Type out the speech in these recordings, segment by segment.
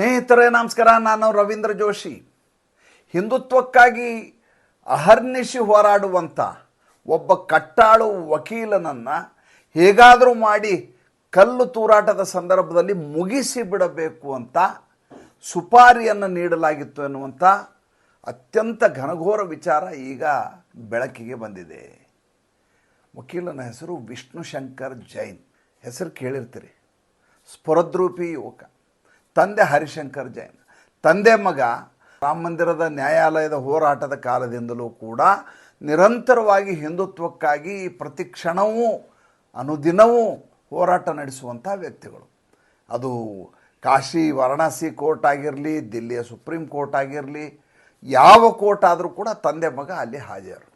ಸ್ನೇಹಿತರೇ, ನಮಸ್ಕಾರ. ನಾನು ರವೀಂದ್ರ ಜೋಶಿ. ಹಿಂದುತ್ವಕ್ಕಾಗಿ ಅಹರ್ನಿಶಿ ಹೋರಾಡುವಂಥ ಒಬ್ಬ ಕಟ್ಟಾಳು ವಕೀಲನನ್ನು ಹೇಗಾದರೂ ಮಾಡಿ ಕಲ್ಲು ತೂರಾಟದ ಸಂದರ್ಭದಲ್ಲಿ ಮುಗಿಸಿ ಬಿಡಬೇಕು ಅಂತ ಸುಪಾರಿಯನ್ನು ನೀಡಲಾಗಿತ್ತು ಎನ್ನುವಂಥ ಅತ್ಯಂತ ಘನಘೋರ ವಿಚಾರ ಈಗ ಬೆಳಕಿಗೆ ಬಂದಿದೆ. ವಕೀಲನ ಹೆಸರು ವಿಷ್ಣು ಶಂಕರ್ ಜೈನ್. ಹೆಸರು ಕೇಳಿರ್ತೀರಿ. ಸ್ಫುರದ್ರೂಪಿ ಯುವಕ. ತಂದೆ ಹರಿಶಂಕರ್ ಜೈನ್. ತಂದೆ ಮಗ ರಾಮ ಮಂದಿರದ ನ್ಯಾಯಾಲಯದ ಹೋರಾಟದ ಕಾಲದಿಂದಲೂ ಕೂಡ ನಿರಂತರವಾಗಿ ಹಿಂದುತ್ವಕ್ಕಾಗಿ ಪ್ರತಿ ಕ್ಷಣವೂ ಅನುದಿನವೂ ಹೋರಾಟ ನಡೆಸುವಂಥ ವ್ಯಕ್ತಿಗಳು. ಅದು ಕಾಶಿ ವಾರಣಾಸಿ ಕೋರ್ಟ್ ಆಗಿರಲಿ, ದಿಲ್ಲಿಯ ಸುಪ್ರೀಂ ಕೋರ್ಟ್ ಆಗಿರಲಿ, ಯಾವ ಕೋರ್ಟ್ ಆದರೂ ಕೂಡ ತಂದೆ ಮಗ ಅಲ್ಲಿ ಹಾಜರು.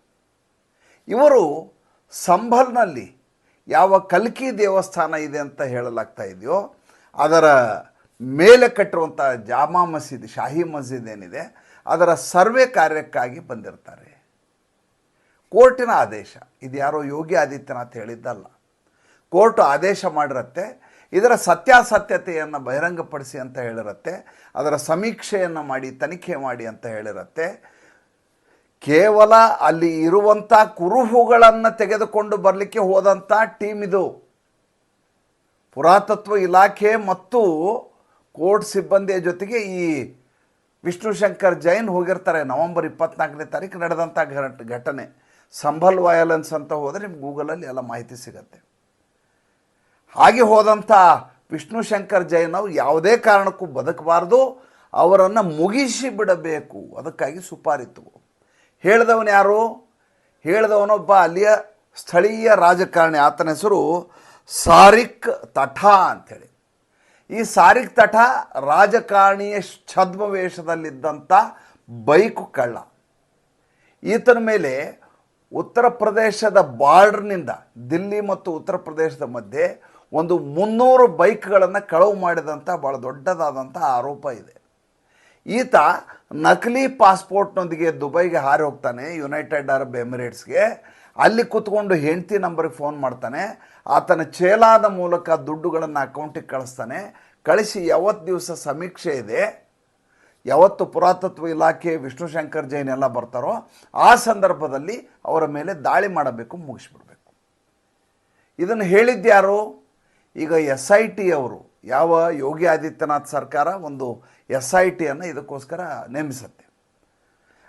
ಇವರು ಸಂಭಲ್ನಲ್ಲಿ ಯಾವ ಕಲ್ಕಿ ದೇವಸ್ಥಾನ ಇದೆ ಅಂತ ಹೇಳಲಾಗ್ತಾ ಇದೆಯೋ, ಅದರ ಮೇಲೆ ಕಟ್ಟಿರುವಂಥ ಜಾಮಾ ಮಸೀದ್, ಶಾಹಿ ಮಸೀದ್ ಏನಿದೆ, ಅದರ ಸರ್ವೆ ಕಾರ್ಯಕ್ಕಾಗಿ ಬಂದಿರ್ತಾರೆ. ಕೋರ್ಟಿನ ಆದೇಶ, ಇದು ಯಾರೋ ಯೋಗಿ ಆದಿತ್ಯನಾಥ್ ಹೇಳಿದ್ದಲ್ಲ. ಕೋರ್ಟ್ ಆದೇಶ ಮಾಡಿರತ್ತೆ, ಇದರ ಸತ್ಯಾಸತ್ಯತೆಯನ್ನು ಬಹಿರಂಗಪಡಿಸಿ ಅಂತ ಹೇಳಿರತ್ತೆ, ಅದರ ಸಮೀಕ್ಷೆಯನ್ನು ಮಾಡಿ, ತನಿಖೆ ಮಾಡಿ ಅಂತ ಹೇಳಿರತ್ತೆ. ಕೇವಲ ಅಲ್ಲಿ ಇರುವಂಥ ಕುರುಹುಗಳನ್ನು ತೆಗೆದುಕೊಂಡು ಬರಲಿಕ್ಕೆ ಹೋದಂಥ ಟೀಮ್ ಇದು. ಪುರಾತತ್ವ ಇಲಾಖೆ ಮತ್ತು ಕೋರ್ಟ್ ಸಿಬ್ಬಂದಿಯ ಜೊತೆಗೆ ಈ ವಿಷ್ಣು ಶಂಕರ್ ಜೈನ್ ಹೋಗಿರ್ತಾರೆ ನವೆಂಬರ್ ಇಪ್ಪತ್ನಾಲ್ಕನೇ ತಾರೀಕು ನಡೆದಂಥ ಘಟ, ಘಟನೆ. ಸಂಭಲ್ ವಯಲೆನ್ಸ್ ಅಂತ ಹೋದರೆ ನಿಮ್ಗೆ ಗೂಗಲಲ್ಲಿ ಎಲ್ಲ ಮಾಹಿತಿ ಸಿಗತ್ತೆ. ಹಾಗೆ ಹೋದಂಥ ವಿಷ್ಣು ಶಂಕರ್ ಜೈನ್ ಅವರು ಯಾವುದೇ ಕಾರಣಕ್ಕೂ ಬದುಕಬಾರ್ದು, ಅವರನ್ನು ಮುಗಿಸಿ ಬಿಡಬೇಕು. ಅದಕ್ಕಾಗಿ ಸುಪಾರಿತು ಹೇಳಿದವನು ಯಾರು? ಹೇಳಿದವನೊಬ್ಬ ಅಲ್ಲಿಯ ಸ್ಥಳೀಯ ರಾಜಕಾರಣಿ. ಆತನ ಹೆಸರು ಸಾರಿಕ್ ತಠಾ ಅಂಥೇಳಿ ಈ ಸಾರಿಗೆ ತಟ ರಾಜಕಾರಣಿಯ ಛದ್ಮವೇಷದಲ್ಲಿದ್ದಂಥ ಬೈಕು ಕಳ್ಳ. ಈತನ ಮೇಲೆ ಉತ್ತರ ಪ್ರದೇಶದ ಬಾರ್ಡ್ರ್ನಿಂದ ದಿಲ್ಲಿ ಮತ್ತು ಉತ್ತರ ಪ್ರದೇಶದ ಮಧ್ಯೆ ಒಂದು ಮುನ್ನೂರು ಬೈಕ್ಗಳನ್ನು ಕಳವು ಮಾಡಿದಂಥ ಭಾಳ ದೊಡ್ಡದಾದಂಥ ಆರೋಪ ಇದೆ. ಈತ ನಕಲಿ ಪಾಸ್ಪೋರ್ಟ್ನೊಂದಿಗೆ ದುಬೈಗೆ ಹಾರಿ ಹೋಗ್ತಾನೆ, ಯುನೈಟೆಡ್ ಅರಬ್ ಎಮಿರೇಟ್ಸ್ಗೆ. ಅಲ್ಲಿ ಕೂತ್ಕೊಂಡು ಹೆಂಡತಿ ನಂಬರ್ಗೆ ಫೋನ್ ಮಾಡ್ತಾನೆ, ಆತನ ಚೇಲಾದ ಮೂಲಕ ದುಡ್ಡುಗಳನ್ನು ಅಕೌಂಟಿಗೆ ಕಳಿಸ್ತಾನೆ. ಕಳಿಸಿ ಯಾವತ್ತು ದಿವಸ ಸಮೀಕ್ಷೆ ಇದೆ, ಯಾವತ್ತು ಪುರಾತತ್ವ ಇಲಾಖೆ, ವಿಷ್ಣು ಶಂಕರ್ ಜೈನ್ ಎಲ್ಲ ಬರ್ತಾರೋ, ಆ ಸಂದರ್ಭದಲ್ಲಿ ಅವರ ಮೇಲೆ ದಾಳಿ ಮಾಡಬೇಕು, ಮುಗಿಸ್ಬಿಡ್ಬೇಕು. ಇದನ್ನು ಹೇಳಿದ್ಯಾರು ಈಗ ಎಸ್ ಐ ಟಿ ಅವರು, ಯಾವ ಯೋಗಿ ಆದಿತ್ಯನಾಥ್ ಸರ್ಕಾರ ಒಂದು ಎಸ್ ಐ ಟಿಯನ್ನು ಇದಕ್ಕೋಸ್ಕರ ನೇಮಿಸುತ್ತೆ.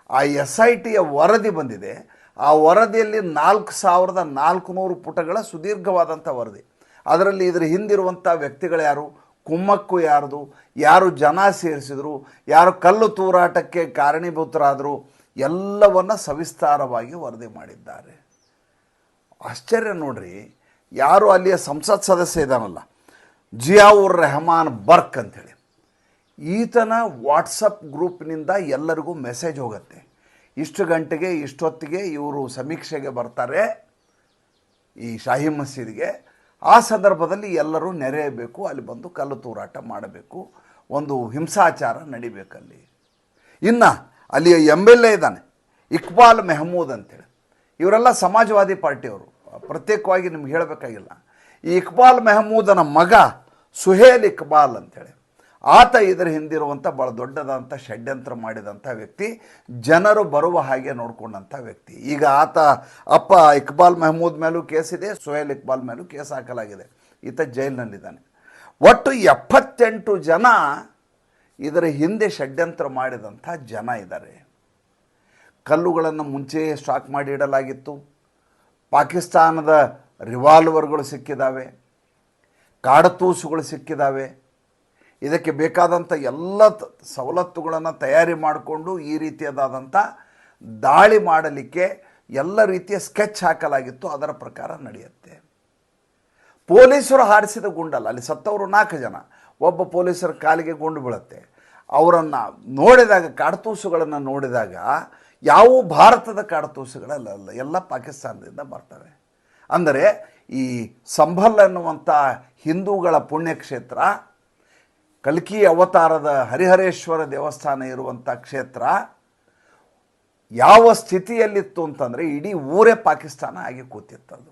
ಆ ಎಸ್ ಐ ಟಿಯ ವರದಿ ಬಂದಿದೆ. ಆ ವರದಿಯಲ್ಲಿ ನಾಲ್ಕು ಸಾವಿರದ ನಾಲ್ಕುನೂರು ಪುಟಗಳ ಸುದೀರ್ಘವಾದಂಥ ವರದಿ. ಅದರಲ್ಲಿ ಇದರ ಹಿಂದಿರುವಂಥ ವ್ಯಕ್ತಿಗಳು ಯಾರು? ಕುಮ್ಮಕ್ಕು ಯಾರ್ದು? ಯಾರು ಜನ ಸೇರಿಸಿದ್ರು? ಯಾರು ಕಲ್ಲು ತೂರಾಟಕ್ಕೆ ಕಾರಣೀಭೂತರಾದರು? ಎಲ್ಲವನ್ನ ಸವಿಸ್ತಾರವಾಗಿ ವರದಿ ಮಾಡಿದ್ದಾರೆ. ಆಶ್ಚರ್ಯ ನೋಡ್ರಿ, ಯಾರು ಅಲ್ಲಿಯ ಸಂಸತ್ ಸದಸ್ಯ ಇದ್ದಾನಲ್ಲ? ಜಿಯಾವುರ್ ರೆಹಮಾನ್ ಬರ್ಕ್ ಅಂಥೇಳಿ. ಈತನ ವಾಟ್ಸಪ್ ಗ್ರೂಪ್ನಿಂದ ಎಲ್ಲರಿಗೂ ಮೆಸೇಜ್ ಹೋಗುತ್ತೆ. ಇಷ್ಟು ಗಂಟೆಗೆ, ಇಷ್ಟೊತ್ತಿಗೆ ಇವರು ಸಮೀಕ್ಷೆಗೆ ಬರ್ತಾರೆ, ಈ ಶಾಹಿ ಮಸೀದಿಗೆ. ಆ ಸಂದರ್ಭದಲ್ಲಿ ಎಲ್ಲರೂ ನೆರೆಯಬೇಕು, ಅಲ್ಲಿ ಬಂದು ಕಲ್ಲು ತೂರಾಟ ಮಾಡಬೇಕು, ಒಂದು ಹಿಂಸಾಚಾರ ನಡಿಬೇಕಲ್ಲಿ ಇನ್ನು ಅಲ್ಲಿ. ಎಂ ಎಲ್ ಎ ಇದ್ದಾನೆ, ಇಕ್ಬಾಲ್ ಮೆಹಮೂದ್ ಅಂತೇಳಿ. ಇವರೆಲ್ಲ ಸಮಾಜವಾದಿ ಪಾರ್ಟಿಯವರು. ಪ್ರತ್ಯೇಕವಾಗಿ ನಿಮ್ಗೆ ಹೇಳಬೇಕಾಗಿಲ್ಲ. ಈ ಇಕ್ಬಾಲ್ ಮೆಹಮೂದನ ಮಗ ಸುಹೇಲ್ ಇಕ್ಬಾಲ್ ಅಂತೇಳಿ. ಆತ ಇದರ ಹಿಂದಿರುವಂಥ ಭಾಳ ದೊಡ್ಡದಂಥ ಷಡ್ಯಂತ್ರ ಮಾಡಿದಂಥ ವ್ಯಕ್ತಿ, ಜನರು ಬರುವ ಹಾಗೆ ನೋಡಿಕೊಂಡಂಥ ವ್ಯಕ್ತಿ. ಈಗ ಆತ ಅಪ್ಪ ಇಕ್ಬಾಲ್ ಮೆಹಮೂದ್ ಮೇಲೂ ಕೇಸಿದೆ ಸೋಹೇಲ್ ಇಕ್ಬಾಲ್ ಮೇಲೂ ಕೇಸ್ ಹಾಕಲಾಗಿದೆ. ಈತ ಜೈಲಿನಲ್ಲಿದ್ದಾನೆ. ಒಟ್ಟು ಎಪ್ಪತ್ತೆಂಟು ಜನ ಇದರ ಹಿಂದೆ ಷಡ್ಯಂತ್ರ ಮಾಡಿದಂಥ ಜನ ಇದ್ದಾರೆ. ಕಲ್ಲುಗಳನ್ನು ಮುಂಚೆಯೇ ಸ್ಟಾಕ್ ಮಾಡಿ ಇಡಲಾಗಿತ್ತು. ಪಾಕಿಸ್ತಾನದ ರಿವಾಲ್ವರ್ಗಳು ಸಿಕ್ಕಿದ್ದಾವೆ ಕಾಡತೂಸುಗಳು ಸಿಕ್ಕಿದ್ದಾವೆ ಇದಕ್ಕೆ ಬೇಕಾದಂಥ ಎಲ್ಲ ಸವಲತ್ತುಗಳನ್ನು ತಯಾರಿ ಮಾಡಿಕೊಂಡು ಈ ರೀತಿಯದಾದಂಥ ದಾಳಿ ಮಾಡಲಿಕ್ಕೆ ಎಲ್ಲ ರೀತಿಯ ಸ್ಕೆಚ್ ಹಾಕಲಾಗಿತ್ತು. ಅದರ ಪ್ರಕಾರ ನಡೆಯುತ್ತೆ. ಪೊಲೀಸರು ಹಾರಿಸಿದ ಗುಂಡಲ್ಲ, ಅಲ್ಲಿ ಸತ್ತವರು ನಾಲ್ಕು ಜನ. ಒಬ್ಬ ಪೊಲೀಸರ ಕಾಲಿಗೆ ಗುಂಡು ಬೀಳುತ್ತೆ. ಅವರನ್ನು ನೋಡಿದಾಗ, ಕಾಡ್ತೂಸುಗಳನ್ನು ನೋಡಿದಾಗ ಯಾವ ಭಾರತದ ಕಾಡ್ತೂಸುಗಳಲ್ಲ ಎಲ್ಲ ಪಾಕಿಸ್ತಾನದಿಂದ ಬರ್ತವೆ. ಅಂದರೆ ಈ ಸಂಭಲ್ ಅನ್ನುವಂಥ ಹಿಂದೂಗಳ ಪುಣ್ಯಕ್ಷೇತ್ರ ಕಲ್ಕಿ ಅವತಾರದ ಹರಿಹರೇಶ್ವರ ದೇವಸ್ಥಾನ ಇರುವಂಥ ಕ್ಷೇತ್ರ ಯಾವ ಸ್ಥಿತಿಯಲ್ಲಿತ್ತು ಅಂತಂದರೆ ಇಡೀ ಊರೇ ಪಾಕಿಸ್ತಾನ ಆಗಿ ಕೂತಿತ್ತದು.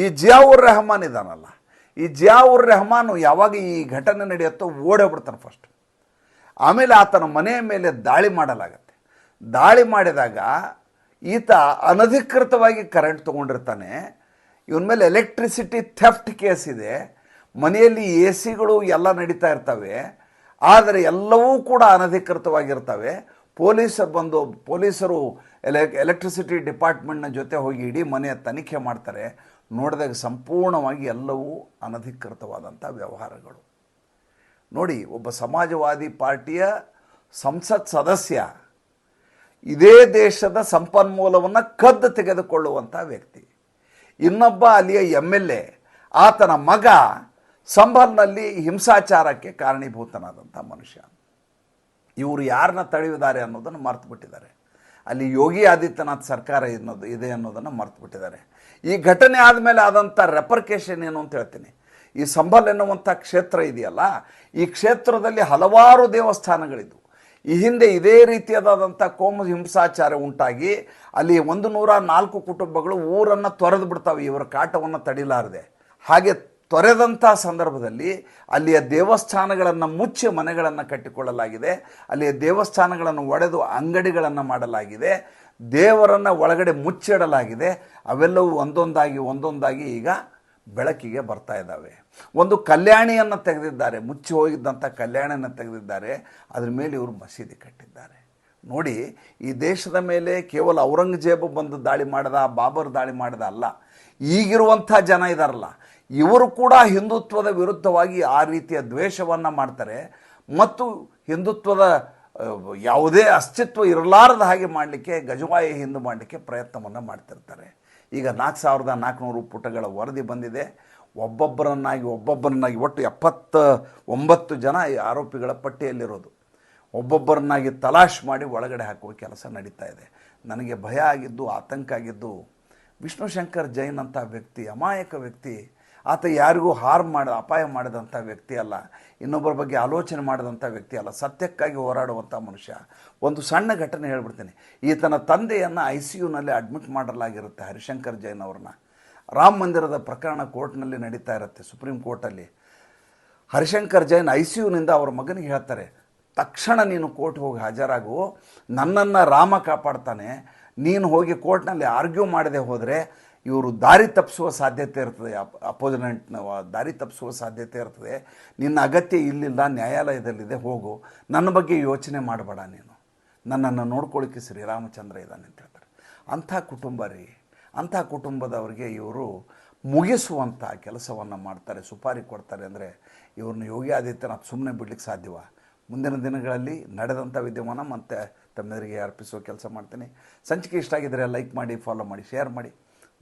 ಈ ಜಿಯಾವುರ್ ರೆಹಮಾನ್ ಇದಾನಲ್ಲ, ಈ ಜಿಯಾವುರ್ ರೆಹಮಾನ್ ಯಾವಾಗ ಈ ಘಟನೆ ನಡೆಯುತ್ತೋ ಓಡೇ ಫಸ್ಟ್ ಆಮೇಲೆ ಆತನ ಮನೆಯ ಮೇಲೆ ದಾಳಿ ಮಾಡಲಾಗತ್ತೆ. ದಾಳಿ ಮಾಡಿದಾಗ ಈತ ಅನಧಿಕೃತವಾಗಿ ಕರೆಂಟ್ ತೊಗೊಂಡಿರ್ತಾನೆ. ಇವನ ಮೇಲೆ ಎಲೆಕ್ಟ್ರಿಸಿಟಿ ಥೆಫ್ಟ್ ಕೇಸ್ ಇದೆ. ಮನೆಯಲ್ಲಿ ಎ ಸಿಗಳು ಎಲ್ಲ ನಡೀತಾ ಇರ್ತವೆ, ಆದರೆ ಎಲ್ಲವೂ ಕೂಡ ಅನಧಿಕೃತವಾಗಿರ್ತವೆ. ಪೊಲೀಸರು ಬಂದು, ಪೊಲೀಸರು ಎಲೆ, ಎಲೆಕ್ಟ್ರಿಸಿಟಿ ಡಿಪಾರ್ಟ್ಮೆಂಟ್ನ ಜೊತೆ ಹೋಗಿ ಇಡೀ ಮನೆಯ ತನಿಖೆ ಮಾಡ್ತಾರೆ. ನೋಡಿದಾಗ ಸಂಪೂರ್ಣವಾಗಿ ಎಲ್ಲವೂ ಅನಧಿಕೃತವಾದಂಥ ವ್ಯವಹಾರಗಳು. ನೋಡಿ, ಒಬ್ಬ ಸಮಾಜವಾದಿ ಪಾರ್ಟಿಯ ಸಂಸತ್ ಸದಸ್ಯ ಇದೇ ದೇಶದ ಸಂಪನ್ಮೂಲವನ್ನು ಕದ್ದು ತೆಗೆದುಕೊಳ್ಳುವಂಥ ವ್ಯಕ್ತಿ. ಇನ್ನೊಬ್ಬ ಅಲ್ಲಿಯ ಎಂ ಎಲ್ ಎ, ಆತನ ಮಗ ಸಂಭಲ್ನಲ್ಲಿ ಹಿಂಸಾಚಾರಕ್ಕೆ ಕಾರಣೀಭೂತನಾದಂಥ ಮನುಷ್ಯ. ಇವರು ಯಾರನ್ನ ತಡೆಯುವುದಾರೆ ಅನ್ನೋದನ್ನು ಮರ್ತು ಬಿಟ್ಟಿದ್ದಾರೆ ಅಲ್ಲಿ ಯೋಗಿ ಆದಿತ್ಯನಾಥ್ ಸರ್ಕಾರ ಅನ್ನೋದು ಇದೆ ಅನ್ನೋದನ್ನು ಮರ್ತು ಬಿಟ್ಟಿದ್ದಾರೆ ಈ ಘಟನೆ ಆದಮೇಲೆ ಆದಂಥ ರೆಪರ್ಕೇಷನ್ ಏನು ಅಂತ ಹೇಳ್ತೀನಿ. ಈ ಸಂಬಲ್ ಎನ್ನುವಂಥ ಕ್ಷೇತ್ರ ಇದೆಯಲ್ಲ, ಈ ಕ್ಷೇತ್ರದಲ್ಲಿ ಹಲವಾರು ದೇವಸ್ಥಾನಗಳಿದ್ವು. ಈ ಹಿಂದೆ ಇದೇ ರೀತಿಯಾದಂಥ ಕೋಮು ಹಿಂಸಾಚಾರ ಉಂಟಾಗಿ ಅಲ್ಲಿ ಒಂದು ನೂರ ನಾಲ್ಕು ಕುಟುಂಬಗಳು ಊರನ್ನು ತೊರೆದು ಬಿಡ್ತಾವೆ. ಇವರ ಕಾಟವನ್ನು ತಡಿಲಾರದೆ. ಹಾಗೆ ತೊರೆದಂಥ ಸಂದರ್ಭದಲ್ಲಿ ಅಲ್ಲಿಯ ದೇವಸ್ಥಾನಗಳನ್ನು ಮುಚ್ಚಿ ಮನೆಗಳನ್ನು ಕಟ್ಟಿಕೊಳ್ಳಲಾಗಿದೆ. ಅಲ್ಲಿಯ ದೇವಸ್ಥಾನಗಳನ್ನು ಒಡೆದು ಅಂಗಡಿಗಳನ್ನು ಮಾಡಲಾಗಿದೆ. ದೇವರನ್ನು ಒಳಗಡೆ ಮುಚ್ಚಿಡಲಾಗಿದೆ. ಅವೆಲ್ಲವೂ ಒಂದೊಂದಾಗಿ ಒಂದೊಂದಾಗಿ ಈಗ ಬೆಳಕಿಗೆ ಬರ್ತಾ ಇದ್ದಾವೆ. ಒಂದು ಕಲ್ಯಾಣಿಯನ್ನು ತೆಗೆದಿದ್ದಾರೆ. ಮುಚ್ಚಿ ಹೋಗಿದ್ದಂಥ ಕಲ್ಯಾಣಿಯನ್ನು ತೆಗೆದಿದ್ದಾರೆ. ಅದ್ರ ಮೇಲೆ ಇವರು ಮಸೀದಿ ಕಟ್ಟಿದ್ದಾರೆ. ನೋಡಿ, ಈ ದೇಶದ ಮೇಲೆ ಕೇವಲ ಔರಂಗಜೇಬು ಬಂದು ದಾಳಿ ಮಾಡಿದ, ಬಾಬರ್ ದಾಳಿ ಮಾಡಿದ ಅಲ್ಲ. ಈಗಿರುವಂಥ ಜನ ಇದಾರಲ್ಲ. ಇವರು ಕೂಡ ಹಿಂದುತ್ವದ ವಿರುದ್ಧವಾಗಿ ಆ ರೀತಿಯ ದ್ವೇಷವನ್ನು ಮಾಡ್ತಾರೆ. ಮತ್ತು ಹಿಂದುತ್ವದ ಯಾವುದೇ ಅಸ್ತಿತ್ವ ಇರಲಾರದ ಹಾಗೆ ಮಾಡಲಿಕ್ಕೆ, ಗಜವಾಯಿ ಹಿಂದೂ ಮಾಡಲಿಕ್ಕೆ ಪ್ರಯತ್ನವನ್ನು ಮಾಡ್ತಿರ್ತಾರೆ. ಈಗ ನಾಲ್ಕು ಸಾವಿರದ ನಾಲ್ಕುನೂರು ಪುಟಗಳ ವರದಿ ಬಂದಿದೆ. ಒಬ್ಬೊಬ್ಬರನ್ನಾಗಿ ಒಬ್ಬೊಬ್ಬರನ್ನಾಗಿ ಒಟ್ಟು ಎಪ್ಪತ್ತ ಒಂಬತ್ತು ಜನ ಈ ಆರೋಪಿಗಳ ಪಟ್ಟಿಯಲ್ಲಿರೋದು. ಒಬ್ಬೊಬ್ಬರನ್ನಾಗಿ ತಲಾಶ್ ಮಾಡಿ ಒಳಗಡೆ ಹಾಕುವ ಕೆಲಸ ನಡೀತಾ ಇದೆ. ನನಗೆ ಭಯ ಆಗಿದ್ದು, ಆತಂಕ ಆಗಿದ್ದು ವಿಷ್ಣು ಶಂಕರ್ ಜೈನ್ ಅಂತ ವ್ಯಕ್ತಿ, ಅಮಾಯಕ ವ್ಯಕ್ತಿ ಆತ ಯಾರಿಗೂ ಹಾರ್ಮ್ ಮಾಡ, ಅಪಾಯ ಮಾಡಿದಂಥ ವ್ಯಕ್ತಿ ಅಲ್ಲ. ಇನ್ನೊಬ್ಬರ ಬಗ್ಗೆ ಆಲೋಚನೆ ಮಾಡಿದಂಥ ವ್ಯಕ್ತಿ ಅಲ್ಲ. ಸತ್ಯಕ್ಕಾಗಿ ಹೋರಾಡುವಂಥ ಮನುಷ್ಯ. ಒಂದು ಸಣ್ಣ ಘಟನೆ ಹೇಳ್ಬಿಡ್ತೀನಿ. ಈತನ ತಂದೆಯನ್ನು ಐ ಸಿ ಯುನಲ್ಲಿ ಅಡ್ಮಿಟ್ ಮಾಡಲಾಗಿರುತ್ತೆ ಹರಿಶಂಕರ್ ಜೈನ್ ಅವ್ರನ್ನ. ರಾಮ ಮಂದಿರದ ಪ್ರಕರಣ ಕೋರ್ಟ್ನಲ್ಲಿ ನಡೀತಾ ಇರುತ್ತೆ, ಸುಪ್ರೀಂ ಕೋರ್ಟಲ್ಲಿ. ಹರಿಶಂಕರ್ ಜೈನ್ ಐ ಸಿ ಯುನಿಂದ ಅವ್ರ ಮಗನಿಗೆ ಹೇಳ್ತಾರೆ, ತಕ್ಷಣ ನೀನು ಕೋರ್ಟ್ ಹೋಗಿ ಹಾಜರಾಗು. ನನ್ನನ್ನು ರಾಮ ಕಾಪಾಡ್ತಾನೆ. ನೀನು ಹೋಗಿ ಕೋರ್ಟ್ನಲ್ಲಿ ಆರ್ಗ್ಯೂ ಮಾಡದೆ ಹೋದರೆ ಇವರು ದಾರಿ ತಪ್ಪಿಸುವ ಸಾಧ್ಯತೆ ಇರ್ತದೆ. ಅಪ್ ಅಪೋಸಿನೆಂಟ್ನ ದಾರಿ ತಪ್ಪಿಸುವ ಸಾಧ್ಯತೆ ಇರ್ತದೆ. ನಿನ್ನ ಅಗತ್ಯ ಇಲ್ಲಿಲ್ಲ, ನ್ಯಾಯಾಲಯದಲ್ಲಿದೆ, ಹೋಗು. ನನ್ನ ಬಗ್ಗೆ ಯೋಚನೆ ಮಾಡಬೇಡ ನೀನು. ನನ್ನನ್ನು ನೋಡ್ಕೊಳ್ಳಿಕ್ಕೆ ಶ್ರೀರಾಮಚಂದ್ರ ಇದ್ದಾನೆ ಅಂತ ಹೇಳ್ತಾರೆ. ಅಂಥ ಕುಟುಂಬ ರೀ. ಅಂಥ ಕುಟುಂಬದವರಿಗೆ ಇವರು ಮುಗಿಸುವಂಥ ಕೆಲಸವನ್ನು ಮಾಡ್ತಾರೆ, ಸುಪಾರಿ ಕೊಡ್ತಾರೆ ಅಂದರೆ ಇವ್ರನ್ನ ಯೋಗಿ ಆದಿತ್ಯನಾಥ್ ಸುಮ್ಮನೆ ಬಿಡ್ಲಿಕ್ಕೆ ಸಾಧ್ಯವ? ಮುಂದಿನ ದಿನಗಳಲ್ಲಿ ನಡೆದಂಥ ವಿದ್ಯಮಾನ ಮತ್ತು ತಮ್ಮೆದುರಿಗೆ ಅರ್ಪಿಸುವ ಕೆಲಸ ಮಾಡ್ತೀನಿ. ಸಂಚಿಕೆ ಇಷ್ಟ ಆಗಿದ್ದರೆ ಲೈಕ್ ಮಾಡಿ, ಫಾಲೋ ಮಾಡಿ, ಶೇರ್ ಮಾಡಿ.